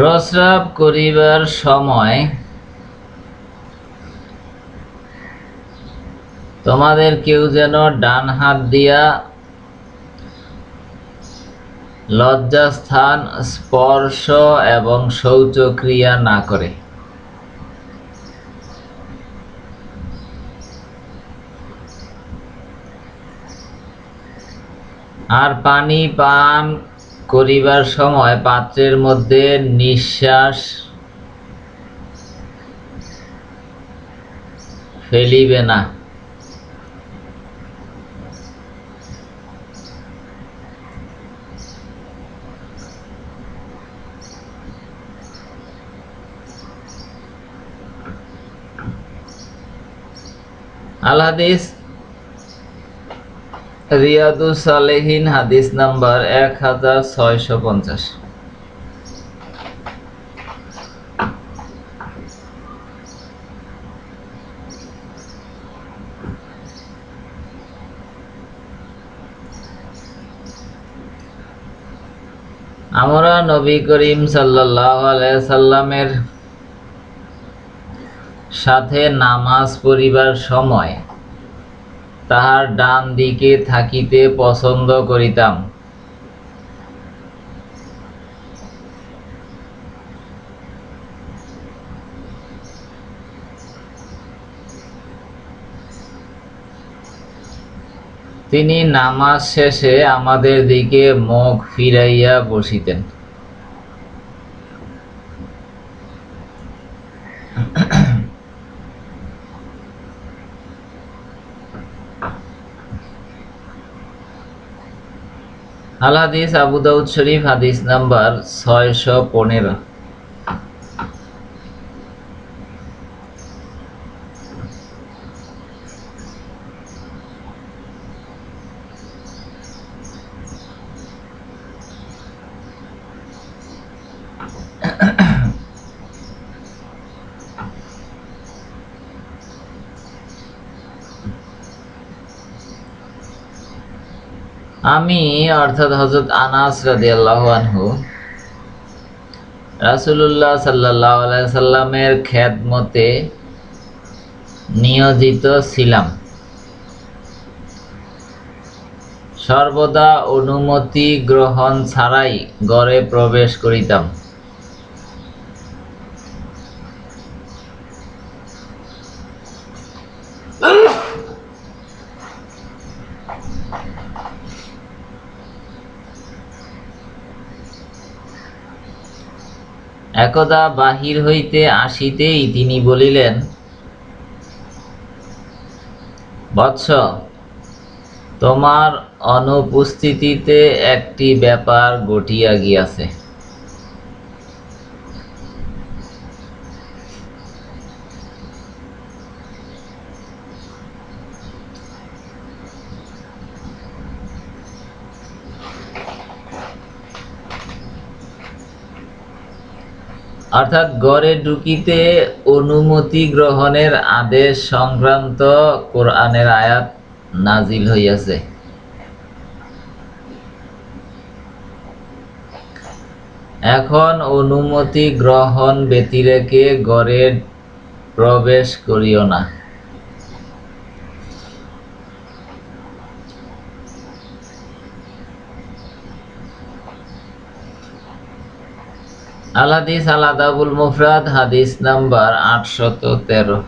প্রস্রাব করিবার সময় তোমাদের কেউ যেন ডান হাত দিয়া লজ্জাস্থান, স্পর্শ এবং শৌচক্রিয়া না করে। আর পানি, পান করিবার সময় পাত্রের মধ্যে নিঃশ্বাস ফেলিবে না। আল রিয়াদু সালেহিন হাদিস নাম্বার এক হাজার ছয়শো পঞ্চাশ। আমরা নবী করিম সাল্লাহ সাল্লামের সাথে নামাজ পড়িবার সময় তাহার ডান দিকে থাকিতে পছন্দ করিতাম। তিনি নামাজ শেষে আমাদের দিকে মুখ ফিরাইয়া বসিতেন। আল হাদিস আবু দাউদ শরীফ হাদিস নাম্বার ছয়শো পনেরো। আমি, অর্থাৎ হজরত আনাস রাদিয়াল্লাহু আনহু রাসুল্লাহ সাল্লাহ সাল্লামের খেদমতে নিয়োজিত ছিলাম। সর্বদা অনুমতি গ্রহণ ছাড়াই গড়ে প্রবেশ করিতাম। একদা বাহির হইতে আসিতেই তিনি বলিলেন বৎস তোমার অনুপস্থিতিতে একটি ব্যাপার ঘটিয়া গিয়াছে। অর্থাৎ গড়ে ঢুকিতে অনুমতি গ্রহণের আদেশ সংক্রান্ত কোরআনের আয়াত নাজিল হইয়াছে। এখন অনুমতি গ্রহণ ব্যতিরেকে গড়ে প্রবেশ করিও না। আল হাদিস আল আদাবুল মুফরাদ হাদিস নাম্বার আটশত তেরো।